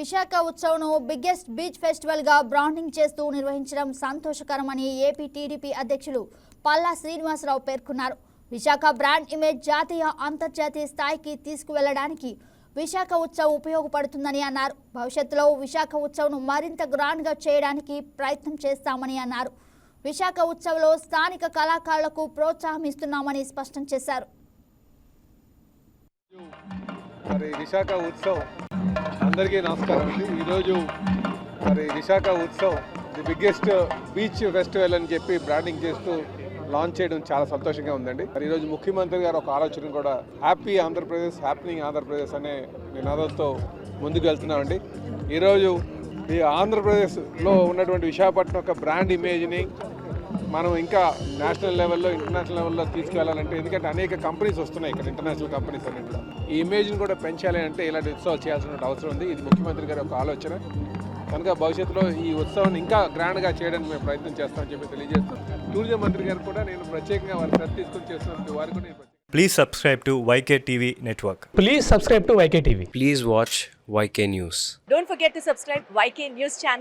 విశాఖ ఉత్సవ్ను biggest beach ఫెస్టివల్గా branding చేస్తూ నిర్వహించడం సంతోషకరమని ఏపీ టీడీపీ అధ్యక్షులు పల్లా శ్రీనివాసరావు పేర్కొన్నారు. విశాఖ బ్రాండ్ ఇమేజ్ జాతీయ అంతర్జాతీయ స్థాయికి తీసుకువెళ్ళడానికి విశాఖ ఉత్సవ్ ఉపయోగపడుతుందని అన్నారు. భవిష్యత్తులో విశాఖ ఉత్సవ్ను మరింత గ్రాండ్గా చేయడానికి ప్రయత్నం చేస్తామని అన్నారు. విశాఖ ఉత్సవ్లో స్థానిక కళాకారులకు ప్రోత్సాహం ఇస్తున్నామని స్పష్టం చేశారు. మరి విశాఖ ఉత్సవ్ అందరికీ నమస్కారం. అండి ఈరోజు మరి Visakha Utsav. The biggest beach festival అని చెప్పి బ్రాండింగ్ చేస్తూ లాంచ్ చేయడం చాలా సంతోషంగా ఉందండి. మరి ఈరోజు ముఖ్యమంత్రి గారు ఒక ఆలోచన కూడా హ్యాపీ ఆంధ్రప్రదేశ్ హ్యాపీనింగ్ ఆంధ్రప్రదేశ్ అనే నినాదంతో ముందుకు వెళ్తున్నామండి. ఈరోజు ఈ ఆంధ్రప్రదేశ్లో ఉన్నటువంటి విశాఖపట్నం ఒక బ్రాండ్ ఇమేజ్ని మనం ఇంకా నేషనల్ లెవెల్లో ఇంటర్నేషనల్ లెవెల్లో తీసుకెళ్ళాలంటే ఎందుకంటే అనేక కంపెనీస్ వస్తున్నాయి ఇక్కడ ఇంటర్నేషనల్ కంపెనీస్ అన్నింటిలో ఈ ఇమేజ్ని కూడా పెంచాలి అంటే ఇలాంటి ఉత్సవాలు చేయాల్సిన అవసరం ఉంది ఇది ముఖ్యమంత్రి గారి ఒక ఆలోచన కనుక భవిష్యత్తులో ఈ ఉత్సవాన్ని ఇంకా గ్రాండ్గా చేయడానికి మేము ప్రయత్నం చేస్తామని చెప్పి తెలియజేస్తాం టూరిజం మంత్రి గారు కూడా నేను ప్రత్యేకంగా వారి శ్రద్ధ తీసుకొని చేస్తున్నటువంటి వారికి కూడా నేను Please subscribe to YK TV Network. Please subscribe to YK TV. Please watch YK News. Don't forget to subscribe YK News channel